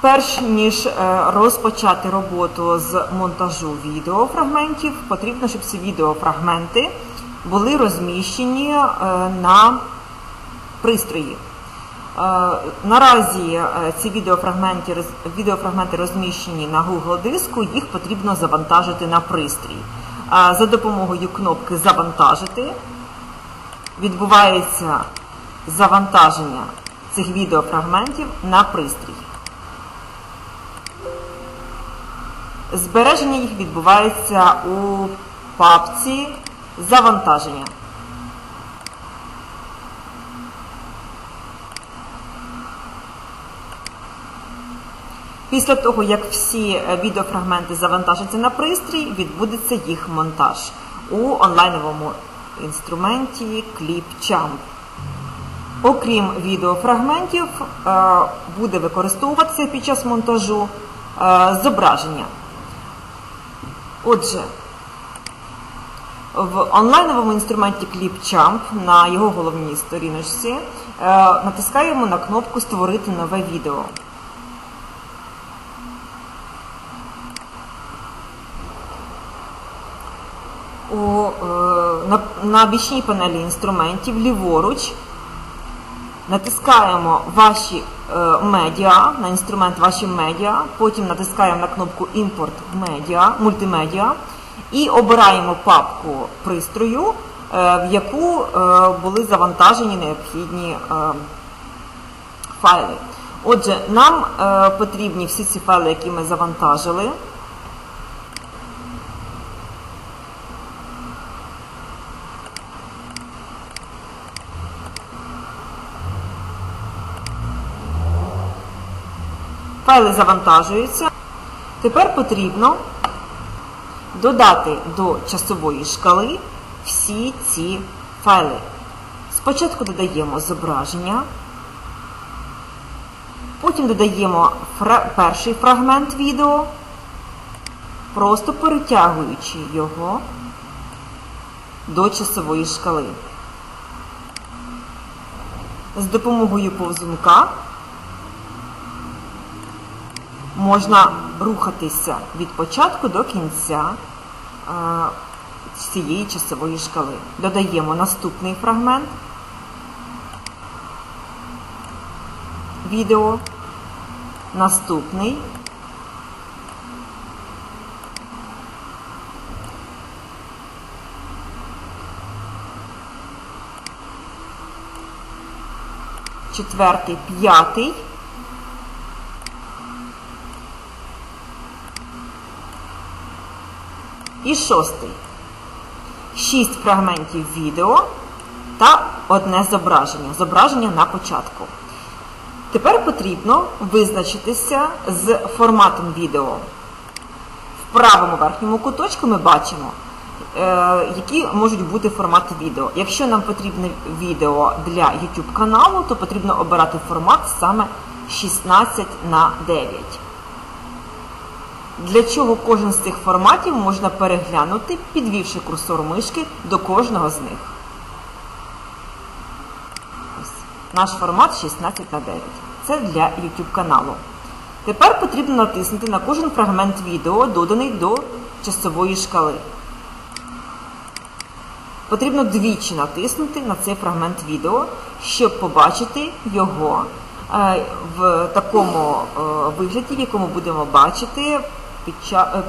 Перш ніж е, розпочати роботу з монтажу відеофрагментів, потрібно, щоб ці відеофрагменти були розміщені е, на пристрої. Е, Наразі ці відеофрагменти, відеофрагменти розміщені на Google диску, їх потрібно завантажити на пристрій. За допомогою кнопки Завантажити відбувається завантаження цих відеофрагментів на пристрій. Збереження їх відбувається у папці Завантаження. Після того, як всі е, відеофрагменти завантажаться на пристрій, відбудеться їх монтаж у онлайновому інструменті ClipChamp. Окрім відеофрагментів, е, буде використовуватися під час монтажу е, зображення. Отже, в онлайновому інструменті ClipChamp на його головній сторіночці е, натискаємо на кнопку Створити нове відео. Е, на, на бічній панелі інструментів ліворуч натискаємо ваші е, медіа, на інструмент ваші медіа, потім натискаємо на кнопку Імпорт медіа, мультимедіа і обираємо папку пристрою, е, в яку е, були завантажені необхідні файли. Отже, нам потрібні всі ці файли, які ми завантажили. Файли завантажуються. Тепер потрібно додати до часової шкали всі ці файли. Спочатку додаємо зображення, потім додаємо фра- перший фрагмент відео, просто перетягуючи його до часової шкали. З допомогою повзунка можна рухатися від початку до кінця е, цієї часової шкали. Додаємо наступний фрагмент відео, наступний. Четвертий, п'ятий. І шостий. Шість фрагментів відео та одне зображення. Зображення на початку. Тепер потрібно визначитися з форматом відео. В правому верхньому куточку ми бачимо, е, які можуть бути формати відео. Якщо нам потрібне відео для YouTube каналу, то потрібно обирати формат саме 16 на 9. Для чого кожен з цих форматів можна переглянути, підвівши курсор мишки до кожного з них. Ось. Наш формат 16 на 9. Це для YouTube каналу. Тепер потрібно натиснути на кожен фрагмент відео, доданий до часової шкали. Потрібно двічі натиснути на цей фрагмент відео, щоб побачити його е, в такому е, вигляді, в якому будемо бачити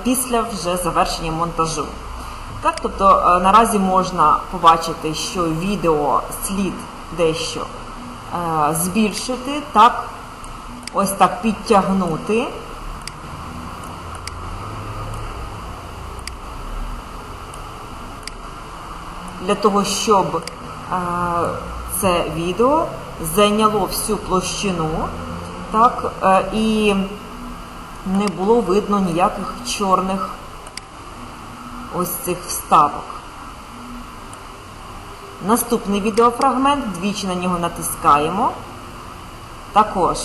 після вже завершення монтажу. Так, тобто е, наразі можна побачити, що відео слід дещо е, збільшити, так, ось так підтягнути. для того, щоб е, це відео зайняло всю площину, так, е, і не було видно ніяких чорних ось цих вставок. Наступний відеофрагмент, двічі на нього натискаємо. Також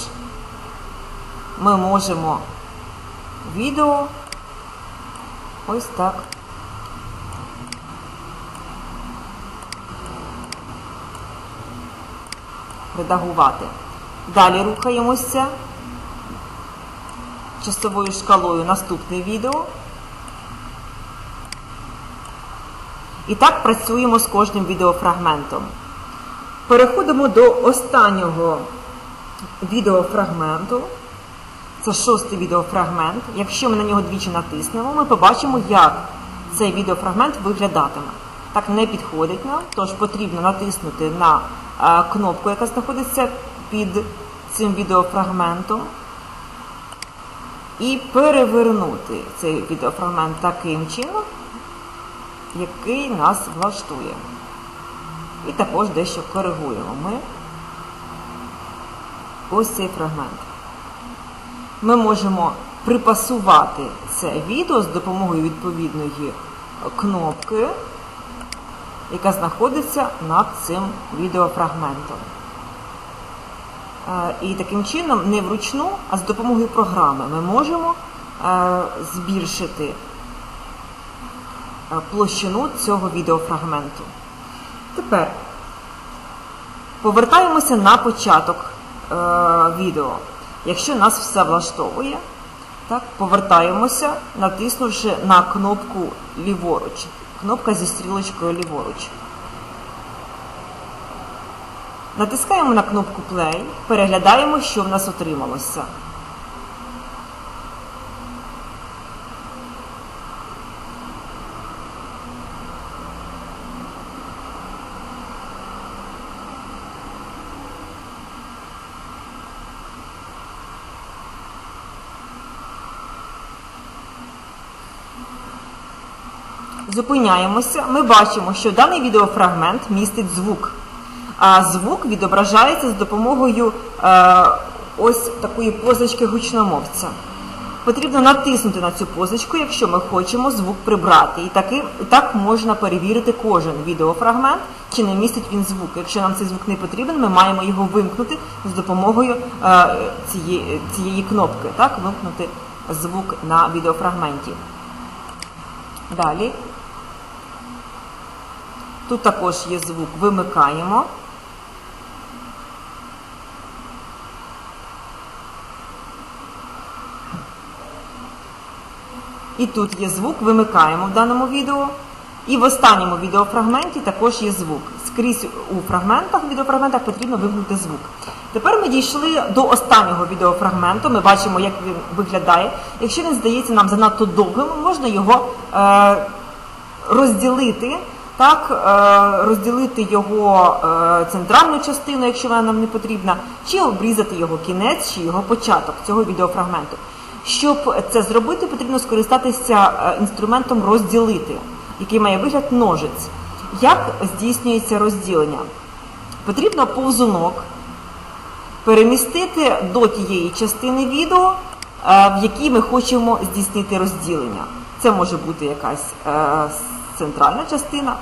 ми можемо відео ось так редагувати. Далі рухаємося. Часовою шкалою наступне відео. І так працюємо з кожним відеофрагментом. Переходимо до останнього відеофрагменту. Це шостий відеофрагмент. Якщо ми на нього двічі натиснемо, ми побачимо, як цей відеофрагмент виглядатиме. Так не підходить нам, тож потрібно натиснути на е, кнопку, яка знаходиться під цим відеофрагментом, і перевернути цей відеофрагмент таким чином, який нас влаштує. І також дещо коригуємо ми ось цей фрагмент. Ми можемо припасувати це відео з допомогою відповідної кнопки, яка знаходиться над цим відеофрагментом. І таким чином, не вручну, а з допомогою програми ми можемо е, збільшити е, площину цього відеофрагменту. Тепер повертаємося на початок е, відео. Якщо нас все влаштовує, повертаємося, натиснувши на кнопку ліворуч. Кнопка зі стрілочкою ліворуч. Натискаємо на кнопку Play, переглядаємо, що в нас отрималося. Зупиняємося. Ми бачимо, що даний відеофрагмент містить звук. А звук відображається з допомогою е, ось такої позначки гучномовця. Потрібно натиснути на цю позначку, якщо ми хочемо звук прибрати. І таки, так можна перевірити кожен відеофрагмент, чи не містить він звук. Якщо нам цей звук не потрібен, ми маємо його вимкнути з допомогою е, цієї, цієї кнопки. Так, вимкнути звук на відеофрагменті. Далі. Тут також є звук, вимикаємо. І тут є звук, вимикаємо в даному відео. І в останньому відеофрагменті також є звук. Скрізь у фрагментах, відеофрагментах потрібно вимкнути звук. Тепер ми дійшли до останнього відеофрагменту. Ми бачимо, як він виглядає. Якщо він здається нам занадто довгим, можна його е, розділити. Так, е, розділити його е, центральну частину, якщо вона нам не потрібна, чи обрізати його кінець, чи його початок цього відеофрагменту. Щоб це зробити, потрібно скористатися е, інструментом розділити, який має вигляд ножиць. Як здійснюється розділення? Потрібно повзунок перемістити до тієї частини відео, в якій ми хочемо здійснити розділення. Це може бути якась центральна частина,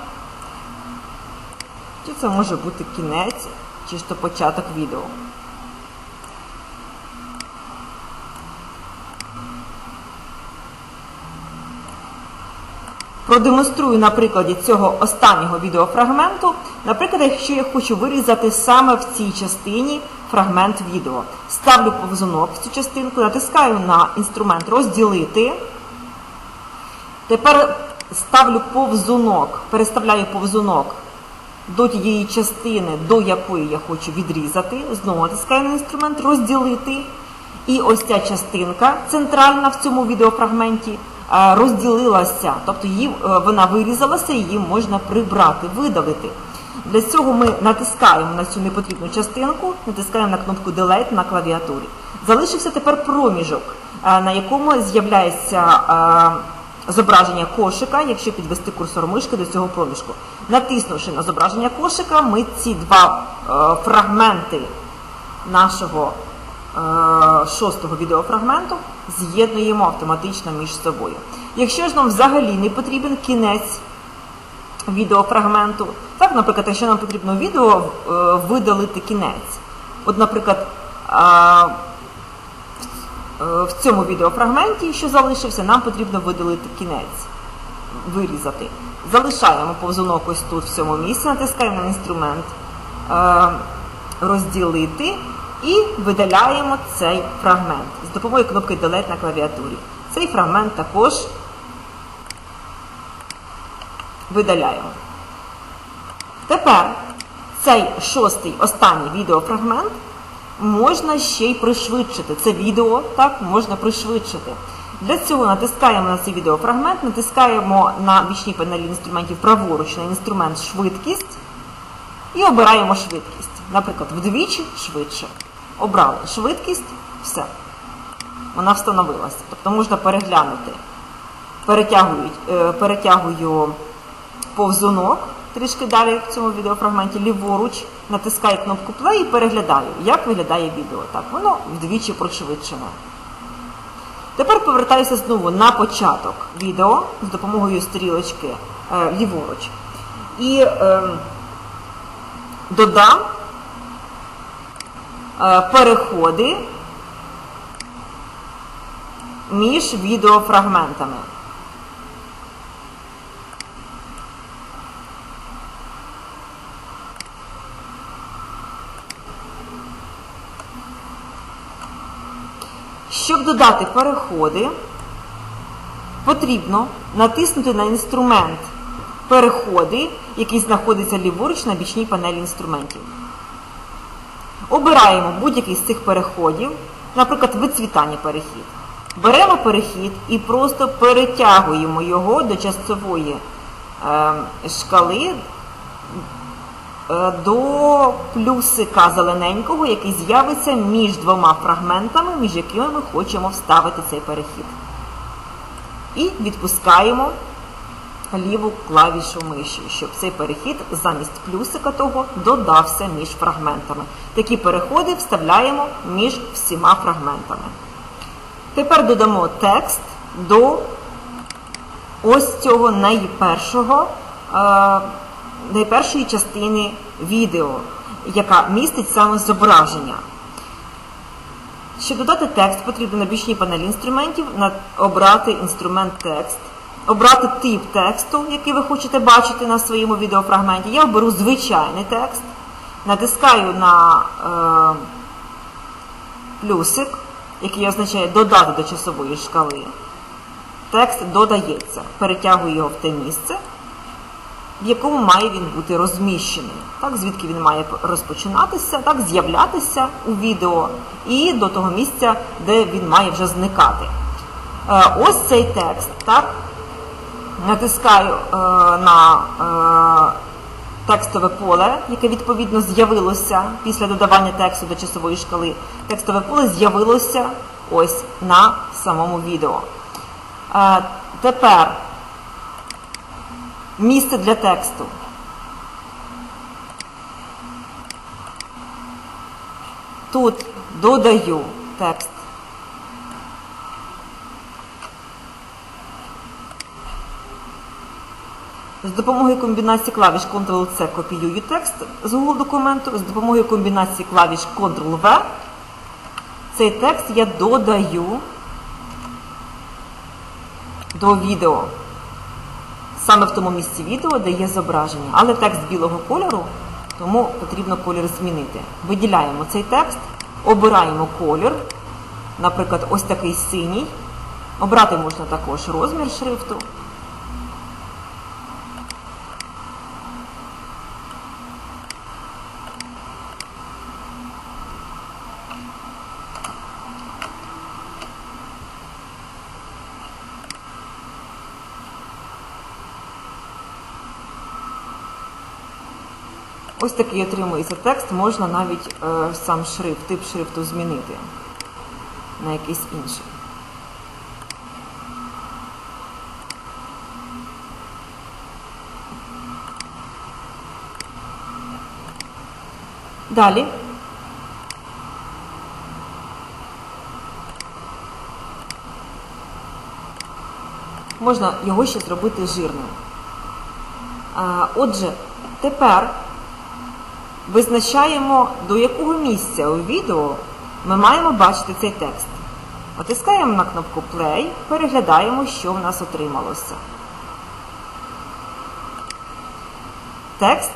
чи це може бути кінець, чи ж то початок відео. Продемонструю на прикладі цього останнього відеофрагменту. Наприклад, якщо я хочу вирізати саме в цій частині фрагмент відео. Ставлю повзунок в цю частинку, натискаю на інструмент розділити. Тепер ставлю повзунок, переставляю повзунок до тієї частини, до якої я хочу відрізати. Знову натискаю на інструмент розділити. І ось ця частинка центральна в цьому відеофрагменті розділилася, тобто її, вона вирізалася, її можна прибрати, видалити. Для цього ми натискаємо на цю непотрібну частинку, натискаємо на кнопку Delete на клавіатурі. Залишився тепер проміжок, на якому з'являється зображення кошика, якщо підвести курсор мишки до цього проміжку. Натиснувши на зображення кошика, ми ці два фрагменти нашого шостого відеофрагменту з'єднуємо автоматично між собою. Якщо ж нам взагалі не потрібен кінець відеофрагменту, так, наприклад, якщо нам потрібно відео видалити кінець, от, наприклад, в цьому відеофрагменті, що залишився, нам потрібно видалити кінець, вирізати. Залишаємо повзунок ось тут в цьому місці, натискаємо на інструмент розділити. І видаляємо цей фрагмент з допомогою кнопки Delete на клавіатурі. Цей фрагмент також видаляємо. Тепер цей шостий останній відеофрагмент можна ще й пришвидшити. Це відео так можна пришвидшити. Для цього натискаємо на цей відеофрагмент, натискаємо на бічній панелі інструментів праворуч на інструмент швидкість і обираємо швидкість. Наприклад, вдвічі швидше. Обрали швидкість, все. Вона встановилася. Тобто можна переглянути. Перетягують, е, перетягую повзунок трішки далі в цьому відеофрагменті, ліворуч, натискаю кнопку play і переглядаю, як виглядає відео. Так, воно вдвічі пришвидшено. Тепер повертаюся знову на початок відео з допомогою стрілочки е, ліворуч. І е, додам переходи між відеофрагментами. Щоб додати переходи, потрібно натиснути на інструмент переходи, який знаходиться ліворуч на бічній панелі інструментів. Обираємо будь-який з цих переходів, наприклад, вицвітання перехід. Беремо перехід і просто перетягуємо його до часової е, шкали е, до плюсика зелененького, який з'явиться між двома фрагментами, між якими ми хочемо вставити цей перехід. І відпускаємо ліву клавішу миші, щоб цей перехід замість плюсика того додався між фрагментами. Такі переходи вставляємо між всіма фрагментами. Тепер додамо текст до ось цього найпершого, е, найпершої частини відео, яка містить саме зображення. Щоб додати текст, потрібно на бічній панелі інструментів обрати інструмент текст, обрати тип тексту, який ви хочете бачити на своєму відеофрагменті. Я оберу звичайний текст, натискаю на е, плюсик, який означає додати до часової шкали. Текст додається, перетягую його в те місце, в якому має він бути розміщений. Так, звідки він має розпочинатися, так, з'являтися у відео і до того місця, де він має вже зникати. Е, ось цей текст, так, натискаю е, на е, текстове поле, яке відповідно з'явилося після додавання тексту до часової шкали. Текстове поле з'явилося ось на самому відео. Е, тепер місце для тексту. Тут додаю текст. З допомогою комбінації клавіш Ctrl-C копіюю текст з Google документу, з допомогою комбінації клавіш Ctrl-V цей текст я додаю до відео. Саме в тому місці відео, де є зображення. Але текст білого кольору, тому потрібно колір змінити. Виділяємо цей текст, обираємо колір, наприклад, ось такий синій. Обрати можна також розмір шрифту. Такий отримується текст, можна навіть е, сам шрифт, тип шрифту змінити на якийсь інший. Далі. Можна його ще зробити жирним. Отже, тепер визначаємо, до якого місця у відео ми маємо бачити цей текст. Натискаємо на кнопку Play, переглядаємо, що в нас отрималося. Текст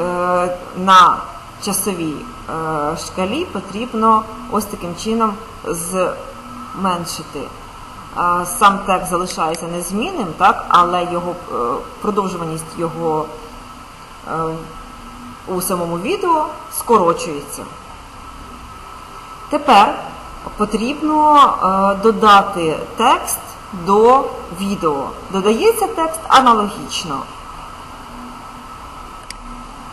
е, на часовій е, шкалі потрібно ось таким чином зменшити. Е, Сам текст залишається незмінним, але його продовжуваність його у самому відео скорочується. Тепер потрібно е, додати текст до відео. Додається текст аналогічно.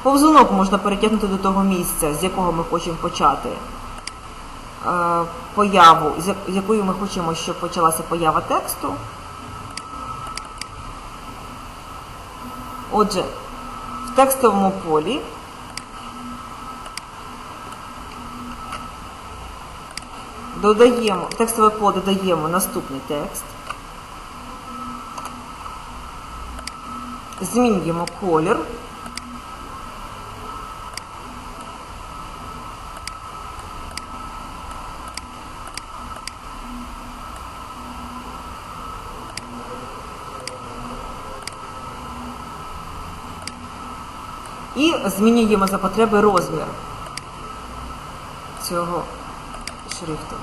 Повзунок можна перетягнути до того місця, з якого ми хочемо почати е, появу, з якою ми хочемо, щоб почалася поява тексту. Отже, в текстовому полі додаємо, в текстове поле додаємо наступний текст. Змінюємо колір. Змінюємо за потреби розмір цього шрифту.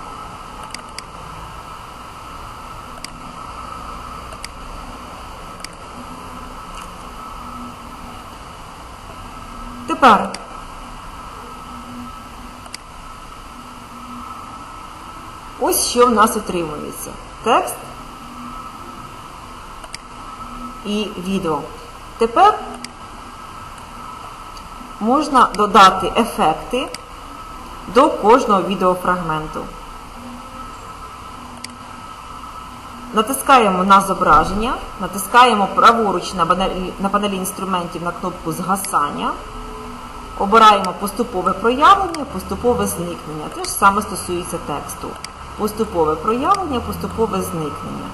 Тепер ось що в нас отримується. Текст і відео. Тепер можна додати ефекти до кожного відеофрагменту. Натискаємо на зображення, натискаємо праворуч на панелі, інструментів на кнопку згасання, обираємо поступове проявлення, поступове зникнення. Те ж саме стосується тексту. Поступове проявлення, поступове зникнення.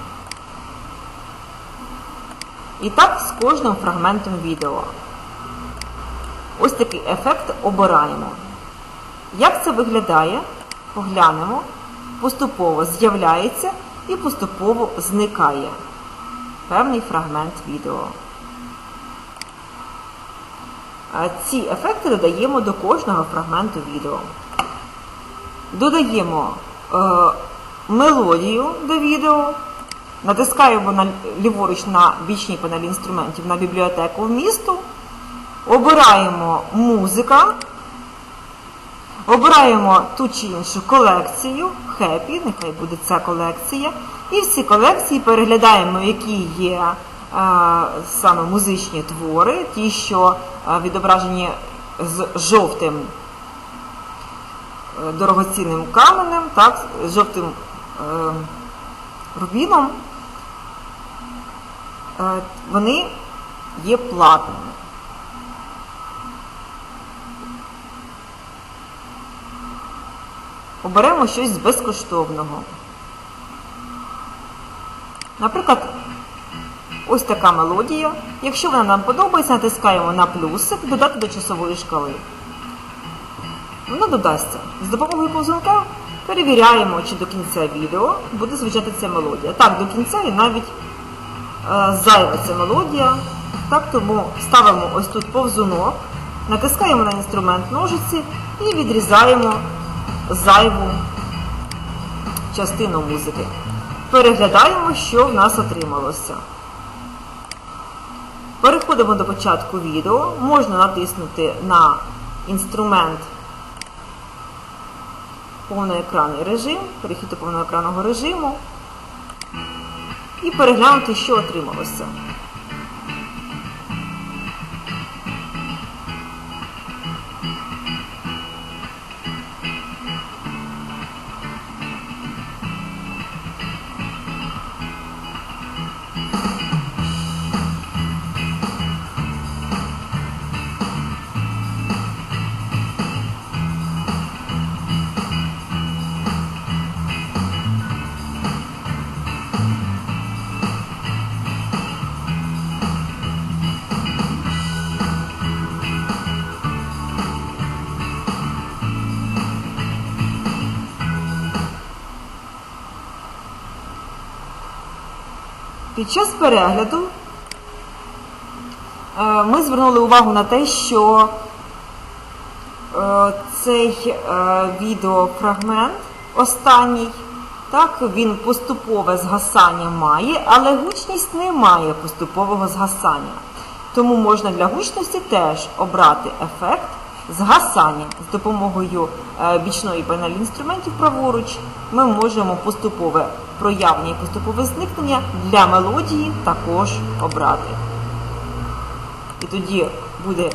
І так з кожним фрагментом відео. Ось такий ефект обираємо. Як це виглядає? Поглянемо. Поступово з'являється і поступово зникає певний фрагмент відео. Ці ефекти додаємо до кожного фрагменту відео. Додаємо е, мелодію до відео. Натискаємо на, ліворуч на бічній панелі інструментів на бібліотеку вмісту. Обираємо музика. Обираємо ту чи іншу колекцію, хеппі, нехай буде ця колекція. І всі колекції переглядаємо, які є е, саме музичні твори, ті, що е, відображені з жовтим е, дорогоцінним каменем, так, з жовтим рубіном. Вони є платними. Оберемо щось з безкоштовного. Наприклад, ось така мелодія. Якщо вона нам подобається, натискаємо на плюсик, додати до часової шкали. Воно додасться. З допомогою повзунка перевіряємо, чи до кінця відео буде звучати ця мелодія. Так, до кінця і навіть е, зайва ця мелодія. Так, тому ставимо ось тут повзунок, натискаємо на інструмент ножиці і відрізаємо зайву частину музики. Переглядаємо, що в нас отрималося. Переходимо до початку відео. Можна натиснути на інструмент повноекранний режим, перехід до повноекранного режиму і переглянути, що отрималося. Під час перегляду е, ми звернули увагу на те, що е, цей е, відеофрагмент останній. Так, він поступове згасання має, але гучність не має поступового згасання. Тому можна для гучності теж обрати ефект згасання з допомогою бічної панелі інструментів праворуч. Ми можемо поступове проявлення і поступове зникнення для мелодії також обрати. І тоді буде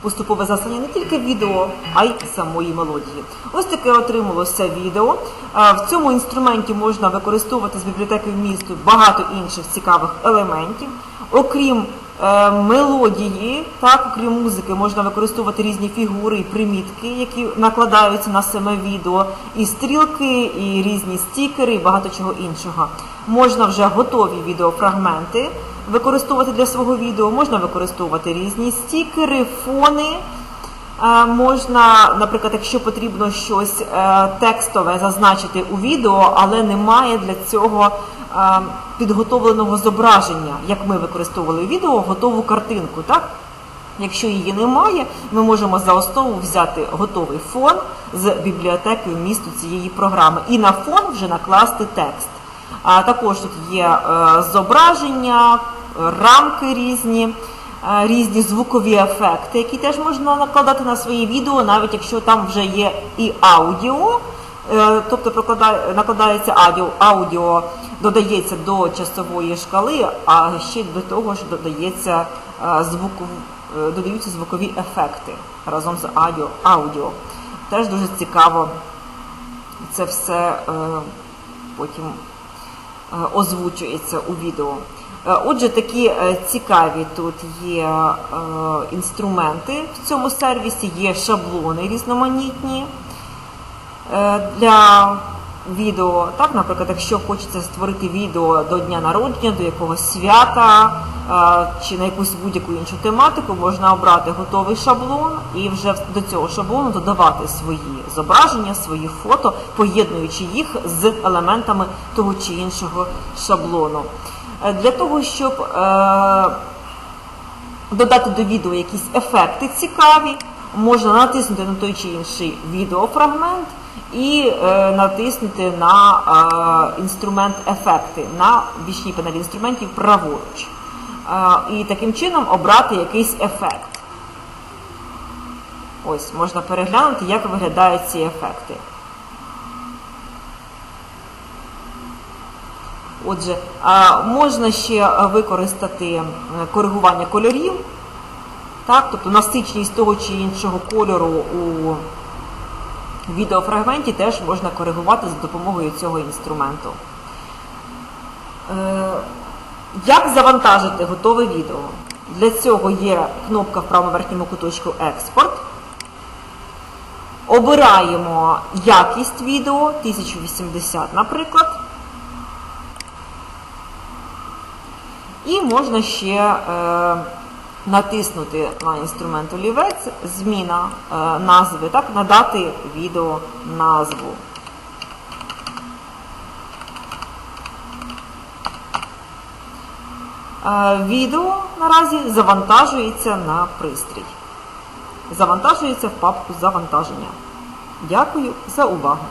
поступове заслання не тільки відео, а й самої мелодії. Ось таке отрималося відео. В цьому інструменті можна використовувати з бібліотеки вмісту багато інших цікавих елементів. Окрім мелодії, так, окрім музики, можна використовувати різні фігури і примітки, які накладаються на саме відео, і стрілки, і різні стікери, і багато чого іншого. Можна вже готові відеофрагменти використовувати для свого відео, можна використовувати різні стікери, фони. Е, Можна, наприклад, якщо потрібно щось е, текстове зазначити у відео, але немає для цього е, підготовленого зображення, як ми використовували відео, готову картинку. Так? Якщо її немає, ми можемо за основу взяти готовий фон з бібліотеки вмісту цієї програми і на фон вже накласти текст. А також тут є е, зображення, рамки різні, е, різні звукові ефекти, які теж можна накладати на своє відео, навіть якщо там вже є і аудіо, тобто накладається аудіо, аудіо додається до часової шкали, а ще до того ж додається е, звуку, е, додаються звукові ефекти разом з аудіо. аудіо. Теж дуже цікаво це все е, потім е, озвучується у відео. Е, Отже, такі е, цікаві тут є е, інструменти в цьому сервісі, є шаблони різноманітні е, для відео. Так, наприклад, якщо хочеться створити відео до дня народження, до якогось свята е, чи на якусь будь-яку іншу тематику, можна обрати готовий шаблон і вже до цього шаблону додавати свої зображення, свої фото, поєднуючи їх з елементами того чи іншого шаблону. Е, Для того, щоб е, додати до відео якісь ефекти цікаві, можна натиснути на той чи інший відеофрагмент і е, натиснути на е, інструмент ефекти на бічній панелі інструментів праворуч. Е, і таким чином обрати якийсь ефект. Ось можна переглянути, як виглядають ці ефекти. Отже, можна ще е, використати е, коригування кольорів, так, тобто насиченість того чи іншого кольору у відеофрагменті теж можна коригувати за допомогою цього інструменту. Е, Як завантажити готове відео? Для цього є кнопка в правому верхньому куточку Експорт. Обираємо якість відео 1080, наприклад. І можна ще е, натиснути на інструмент олівець, зміна е, назви, так, надати відео назву. Е, відео наразі завантажується на пристрій. Завантажується в папку завантаження. Дякую за увагу!